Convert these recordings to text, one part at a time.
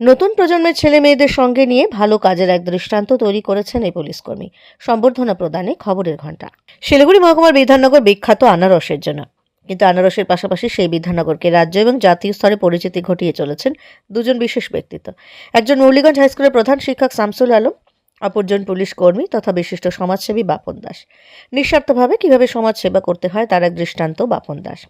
নতুন প্রজন্মের ছেলে মেয়েদের সঙ্গে নিয়ে ভালো কাজের এক দৃষ্টান্ত তৈরি করেছেন এই পুলিশকর্মী। সম্বর্ধনা প্রদানে খবরের ঘণ্টা। শিলিগুড়ি মহকুমার বিধাননগর বিখ্যাত আনারসের জন্য। কিন্তু আনারসের পাশাপাশি সেই বিধাননগরকে রাজ্য এবং জাতীয় স্তরে পরিচিতি ঘটিয়ে চলেছেন দুজন বিশেষ ব্যক্তিত্ব। একজন মুরলীগঞ্জ হাইস্কুলের প্রধান শিক্ষক শামসুল আলম, অপরজন পুলিশ কর্মী তথা বিশিষ্ট সমাজসেবী বাপন দাস। নিঃস্বার্থভাবে কীভাবে সমাজ সেবা করতে হয় তার এক দৃষ্টান্ত বাপন দাস।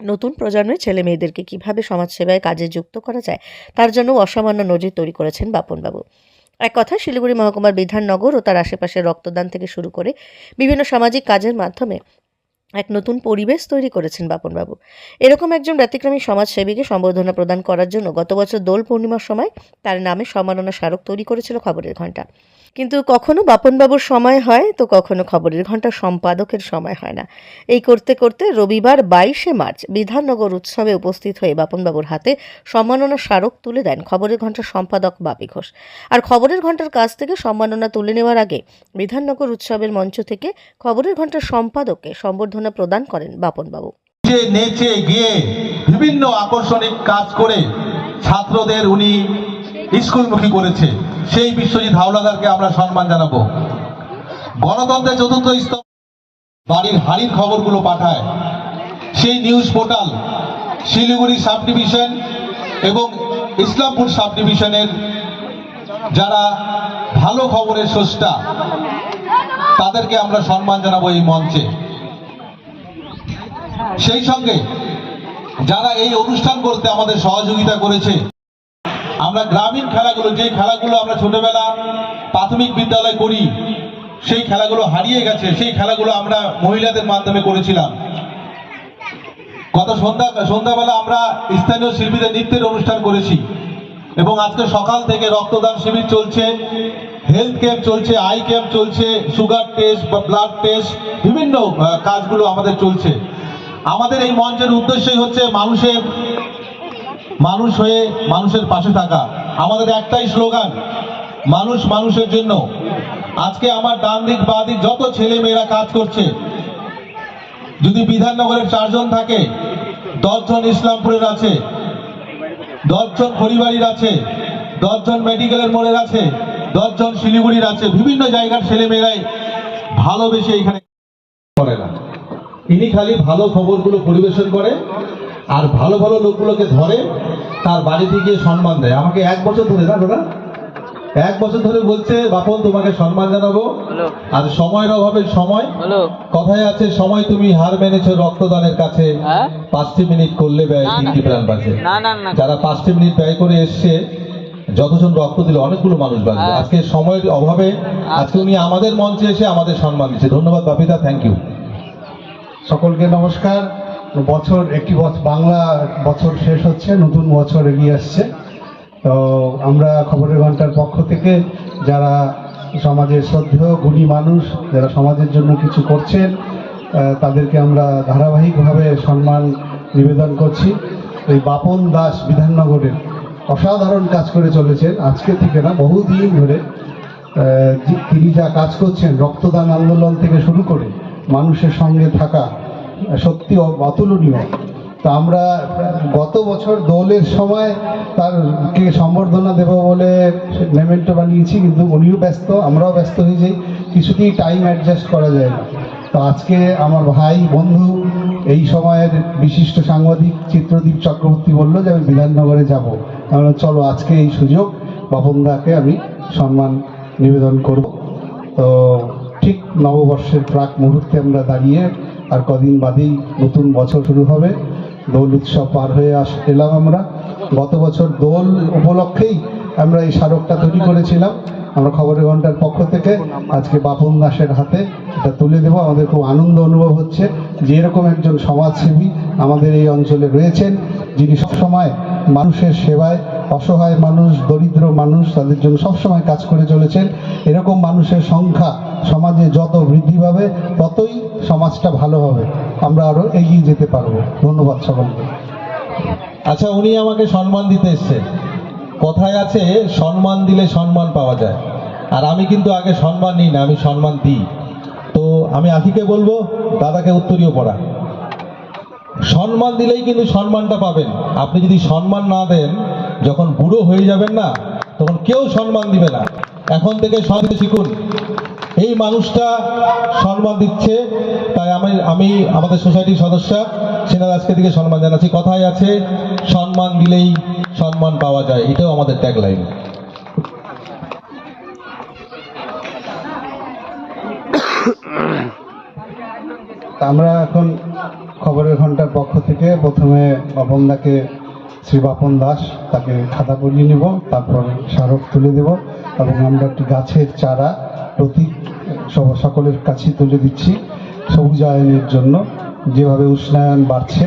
নতুন প্রজন্মের ছেলে মেয়েদেরকে কীভাবে সমাজসেবায় কাজে যুক্ত করা যায়, তার জন্য অসামান্য নজির তৈরি করেছেন বাপনবাবু। এক কথা, শিলিগুড়ি মহকুমার বিধাননগর ও তার আশেপাশে রক্তদান থেকে শুরু করে বিভিন্ন সামাজিক কাজের মাধ্যমে এক নতুন পরিবেশ তৈরি করেছেন বাপনবাবু। এরকম একজন ব্যতিক্রমী সমাজসেবীকে সম্বর্ধনা প্রদান করার জন্য গত বছর দোল পূর্ণিমার সময় তার নামে সম্মাননা স্মারক তৈরি করেছিল খবরের ঘণ্টা। কিন্তু কখনো বাপনবাবুর সময় হয়, তো কখনো খবরের ঘণ্টা সম্পাদকের সময় হয় না। এই করতে করতে রবিবার বাইশে মার্চ বিধাননগর উৎসবে উপস্থিত হয়ে বাপনবাবুর হাতে সম্মাননা স্মারক তুলে দেন খবরের ঘণ্টার সম্পাদক বাপি ঘোষ। আর খবরের ঘণ্টার কাছ থেকে সম্মাননা তুলে নেওয়ার আগে বিধাননগর উৎসবের মঞ্চ থেকে খবরের ঘণ্টার সম্পাদককে সম্বর্ধনা প্রদান করেন বাপনবাবু। নেচে গিয়ে বিভিন্ন আকর্ষণিক কাজ করে ছাত্রদের উনি স্কুলমুখী করেছে। সেই বিশ্বজিৎ হাওলাদারকে আমরা সম্মান জানাব। গণতন্ত্রের চতুর্থ স্তম্ভ বাড়ির হাড়ির খবরগুলো পাঠায়। সেই news portal, Siliguri sub division এবং ইসলামপুর সাব ডিভিশনের যারা ভালো খবরের স্রষ্টা, তাদেরকে আমরা সম্মান জানাব এই মঞ্চে। সেই সঙ্গে যারা এই অনুষ্ঠান করতে আমাদের সহযোগিতা করেছে আমরা গ্রামীণ খেলাগুলো, যে খেলাগুলো আমরা ছোটবেলা প্রাথমিক বিদ্যালয় করি, সেই খেলাগুলো হারিয়ে গেছে, সেই খেলাগুলো আমরা মহিলাদের মাধ্যমে করেছিলাম। গত সন্ধ্যা, সন্ধ্যাবেলা আমরা স্থানীয় শিল্পীদের নৃত্যের অনুষ্ঠান করেছি এবং আজকে সকাল থেকে রক্তদান শিবির চলছে হেলথ ক্যাম্প চলছে আই ক্যাম্প চলছে সুগার টেস্ট বা ব্লাড টেস্ট বিভিন্ন কাজগুলো আমাদের চলছে। আমাদের এই মঞ্চের উদ্দেশ্যই হচ্ছে মানুষের মানুষ হয়ে মানুষের পাশে থাকা। আমাদের একটাই স্লোগান, মানুষ মানুষের জন্য। আজকে আমার ডান দিক বা দিক যত ছেলে মেয়েরা কাজ করছে, যদি বিধাননগরের চারজন থাকে, দশজন ইসলামপুরের আছে, দশজন খড়িবাড়ির আছে, দশজন মেডিকেলের মোড়ের আছে, দশজন শিলিগুড়ির আছে, বিভিন্ন জায়গার ছেলেমেয়েরাই ভালোবেসে এখানে করে না। ইনি খালি ভালো খবরগুলো পরিবেশন করে আর ভালো ভালো লোকগুলোকে ধরে তার বাড়িতে গিয়ে সম্মান দেয়। আমাকে এক বছর ধরে না দাদা? এক বছর ধরে বলছে বাপন তোমাকে সম্মান জানাব। আর সময়ের অভাবে সময় কথায় আছে সময় তুমি হার মেনেছো রক্তদানের কাছে। হ্যাঁ? পাঁচটি মিনিট করলে ব্যয়। তিনটি প্রাণ বাঁচে। না না না। যারা পাঁচটি মিনিট ব্যয় করে এসছে যতজন রক্ত দিল অনেকগুলো মানুষ বাঁচবে হ্যাঁ। আজকে সময়ের অভাবে আজকে উনি আমাদের মঞ্চে এসে আমাদের সম্মান দিচ্ছে। ধন্যবাদ বাপিদা। থ্যাংক ইউ সকলকে নমস্কার। বছর, একটি বছর বাংলা বছর শেষ হচ্ছে, নতুন বছর এগিয়ে আসছে। তো আমরা খবরের ঘণ্টার পক্ষ থেকে যারা সমাজের শ্রদ্ধেয়, গুণী মানুষ, যারা সমাজের জন্য কিছু করছেন তাদেরকে আমরা ধারাবাহিকভাবে সম্মান নিবেদন করছি। এই বাপন দাস বিধাননগরের অসাধারণ কাজ করে চলেছেন। আজকে থেকে না, বহুদিন ধরে তিনি যা কাজ করছেন, রক্তদান আন্দোলন থেকে শুরু করে মানুষের সঙ্গে থাকা সত্যি অতুলনীয়। তো আমরা গত বছর দোলের সময় তার কে সম্বর্ধনা দেব বলে মেমেন্টো বানিয়েছি, কিন্তু উনিও ব্যস্ত, আমরাও ব্যস্ত হয়ে যাই, কিছুতেই টাইম অ্যাডজাস্ট করা যায় না। তো আজকে আমার ভাই, বন্ধু, এই সময়ের বিশিষ্ট সাংবাদিক চিত্রদীপ চক্রবর্তী বলল যে আমি বিধাননগরে যাব। আমরা চলো, আজকে এই সুযোগ বাপনদাকে আমি সম্মান নিবেদন করব। তো ঠিক নববর্ষের প্রাক মুহূর্তে আমরা দাঁড়িয়ে আর কদিন বাদেই নতুন বছর শুরু হবে। দোল উৎসব পার হয়ে আস এলাম আমরা। গত বছর দোল উপলক্ষেই আমরা এই স্মারকটা তৈরি করেছিলাম। আমরা খবরের ঘণ্টার পক্ষ থেকে আজকে বাপন দাসের হাতে এটা তুলে দেবো। আমাদের খুব আনন্দ অনুভব হচ্ছে যে এরকম একজন সমাজসেবী আমাদের এই অঞ্চলে রয়েছেন, যিনি সবসময় মানুষের সেবায় অসহায় মানুষ, দরিদ্র মানুষ, তাদের জন্য সবসময় কাজ করে চলেছেন। এরকম মানুষের সংখ্যা সমাজে যত বৃদ্ধি পাবে, ততই সমাজটা ভালো হবে। আমরা আরও এগিয়ে যেতে পারব। ধন্যবাদ সকলকে। আচ্ছা উনি আমাকে সম্মান দিতে এসছে। কথায় আছে, সম্মান দিলে সম্মান পাওয়া যায়। আর আমি কিন্তু আগে সম্মান নিই না, আমি সম্মান দিই। তো আমি আখিকে বলব, দাদাকে উত্তরীয় পড়া। সম্মান দিলেই কিন্তু সম্মানটা পাবেন। আপনি যদি সম্মান না দেন, যখন বুড়ো হয়ে যাবেন না, তখন কেউ সম্মান দিবে না। এখন থেকে দিতে শিখুন। এই মানুষটা সম্মান দিচ্ছে, তাই আমি আমি আমাদের সোসাইটির সদস্য সেনা দাসকে দিকে সম্মান জানাচ্ছি। কথায় আছে, সম্মান দিলেই সম্মান পাওয়া যায়, এটাও আমাদের ট্যাগলাইন আমরা এখন খবরের ঘণ্টার পক্ষ থেকে প্রথমে বাপনদাকে, শ্রী বাপন দাস, তাকে খাতা পরিয়ে নিব, তারপর স্মারক তুলে দেব, এবং আমরা একটি গাছের চারা প্রতীক সকলের কাছে তুলে দিচ্ছি সবুজায়নের জন্য। যেভাবে উষ্ণায়ন বাড়ছে,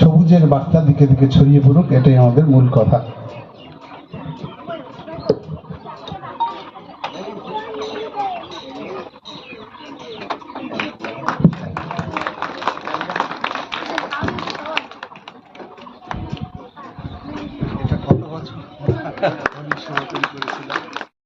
সবুজের বার্তা দিকে দিকে ছড়িয়ে পড়ুক, এটাই আমাদের মূল কথা।